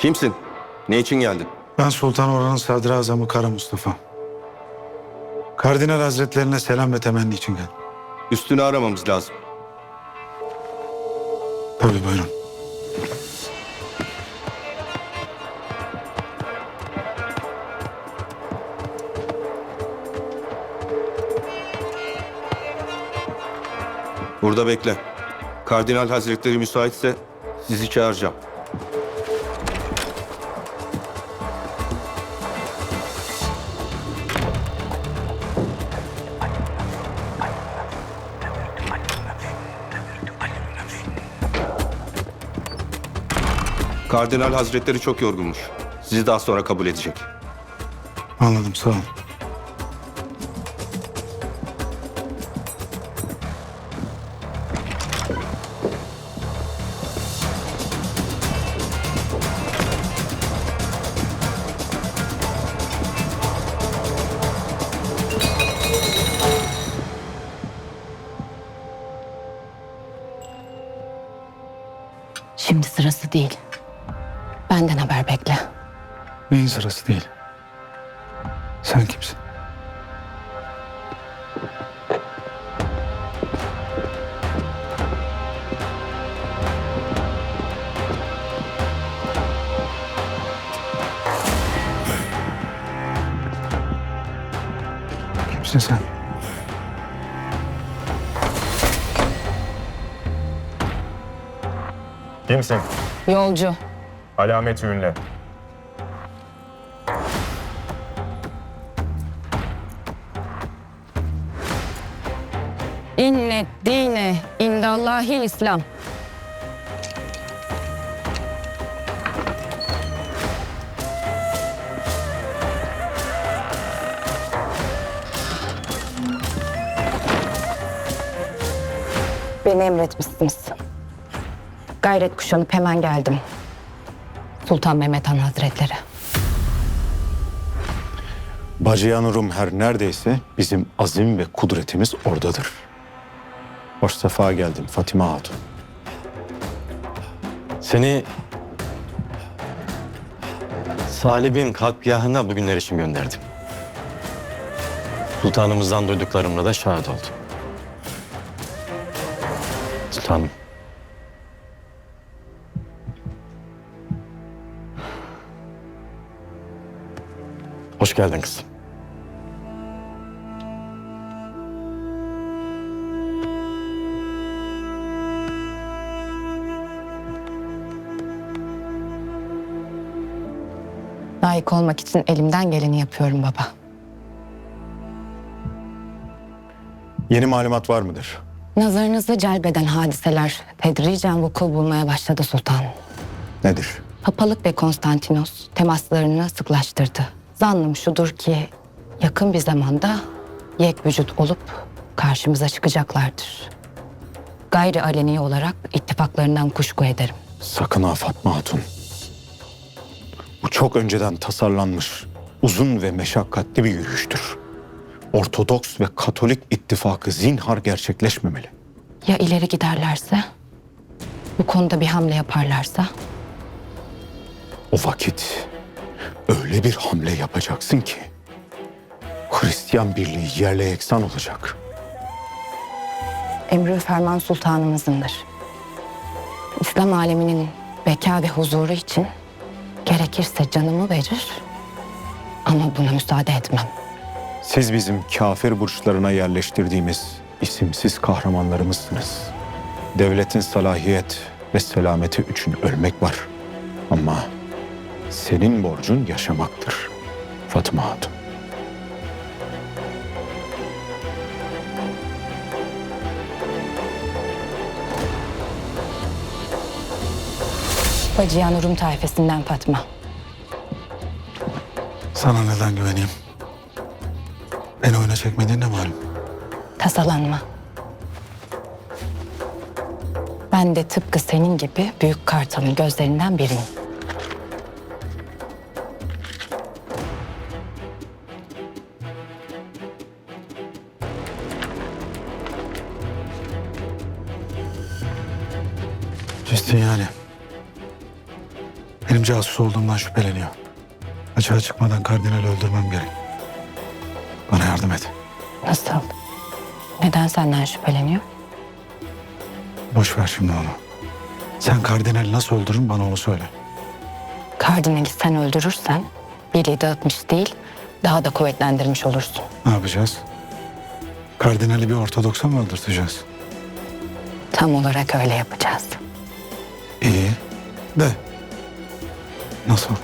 Kimsin? Ne için geldin? Ben Sultan Orhan'ın sadrazamı Kara Mustafa. Kardinal Hazretlerine selam ve temenni için geldim. Üstünü aramamız lazım. Tabii buyurun. Burada bekle. Kardinal Hazretleri müsaitse sizi çağıracağım. Kardinal Hazretleri çok yorgunmuş. Sizi daha sonra kabul edecek. Anladım sağ olun. Şimdi sırası değil. Benden haber bekle. Neyin sırası değil. Sen kimsin? Kimsin sen? Kimsin? Yolcu. Alamet ünle. İnne dine indallahi İslam. Beni emretmişsiniz. Gayret kuşanıp hemen geldim. Sultan Mehmet Han Hazretleri. Bacıyanurum her neredeyse bizim azim ve kudretimiz oradadır. Hoş sefa geldin Fatime Hatun. Seni Salib'in kalkgahına bugünler için gönderdim. Sultanımızdan duyduklarımla da şahit oldum. Sultanım. Hoş geldin kızım. Layık olmak için elimden geleni yapıyorum baba. Yeni malumat var mıdır? Nazarınızı celbeden hadiseler tedricen vuku bulmaya başladı sultan. Nedir? Papalık ve Konstantinos temaslarını sıklaştırdı. Zannım şudur ki yakın bir zamanda yek vücut olup karşımıza çıkacaklardır. Gayri aleni olarak ittifaklarından kuşku ederim. Sakın ha Fatma Hatun. Bu çok önceden tasarlanmış, uzun ve meşakkatli bir yürüyüştür. Ortodoks ve Katolik ittifakı zinhar gerçekleşmemeli. Ya ileri giderlerse? Bu konuda bir hamle yaparlarsa? O vakit öyle bir hamle yapacaksın ki Hristiyan birliği yerle yeksan olacak. Emri ferman sultanımızındır. İslam aleminin beka ve huzuru için gerekirse canımı verir ama buna müsaade etmem. Siz bizim kafir burçlarına yerleştirdiğimiz isimsiz kahramanlarımızsınız. Devletin salahiyet ve selameti için ölmek var. Ama senin borcun yaşamaktır Fatıma Hatun. Bacıyan Rum tayfesinden Fatma. Sana neden güveneyim? Beni oyuna çekmediğin ne malum? Tasalanma. Ben de tıpkı senin gibi büyük kartalın gözlerinden biriyim. Ciddi yani. Benim casus olduğumdan şüpheleniyor. Açığa çıkmadan kardinali öldürmem gerek. Bana yardım et. Nasıl? Neden senden şüpheleniyor? Boş ver şimdi onu. Sen kardinali nasıl öldürürün bana onu söyle. Kardinali sen öldürürsen birliği dağıtmış değil, daha da kuvvetlendirmiş olursun. Ne yapacağız? Kardinali bir ortodoksa mı öldürteceğiz? Tam olarak öyle yapacağız. De. Nasıl?